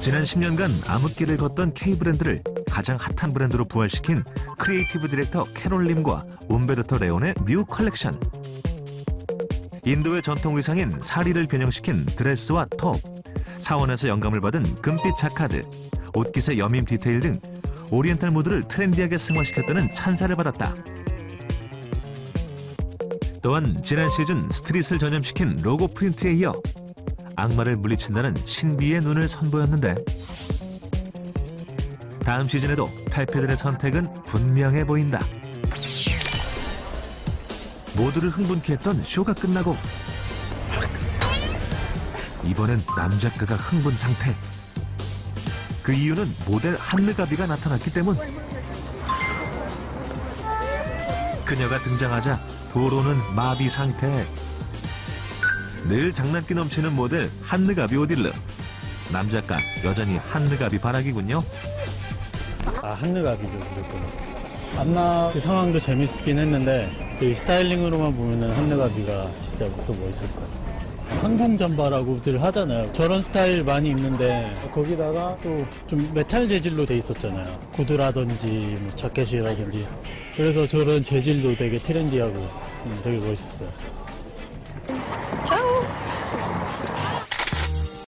지난 10년간 암흑기를 걷던 K 브랜드를 가장 핫한 브랜드로 부활시킨 크리에이티브 디렉터 캐롤림과 움베르토 레온의 뮤 컬렉션. 인도의 전통 의상인 사리를 변형시킨 드레스와 톱, 사원에서 영감을 받은 금빛 자카드, 옷깃의 여민 디테일 등 오리엔탈 무드를 트렌디하게 승화시켰다는 찬사를 받았다. 또한 지난 시즌 스트릿을 전염시킨 로고 프린트에 이어 악마를 물리친다는 신비의 눈을 선보였는데 다음 시즌에도 팔패들의 선택은 분명해 보인다. 모두를 흥분케 했던 쇼가 끝나고 이번엔 남작가가 흥분 상태. 그 이유는 모델 한느가비가 나타났기 때문. 그녀가 등장하자 도로는 마비 상태. 늘 장난기 넘치는 모델 한느가비 오딜르. 남작가 여전히 한느가비 바라기군요. 아 한느갑이죠 무조건. 안나 그 상황도 재밌긴 했는데 그 스타일링으로만 보면은 한느갑이가 진짜 또 멋있었어요. 항공 잠바라고들 하잖아요. 저런 스타일 많이 입는데 거기다가 또 좀 메탈 재질로 돼 있었잖아요. 구두라든지 뭐 자켓이라든지. 그래서 저런 재질도 되게 트렌디하고 음, 되게 멋있었어요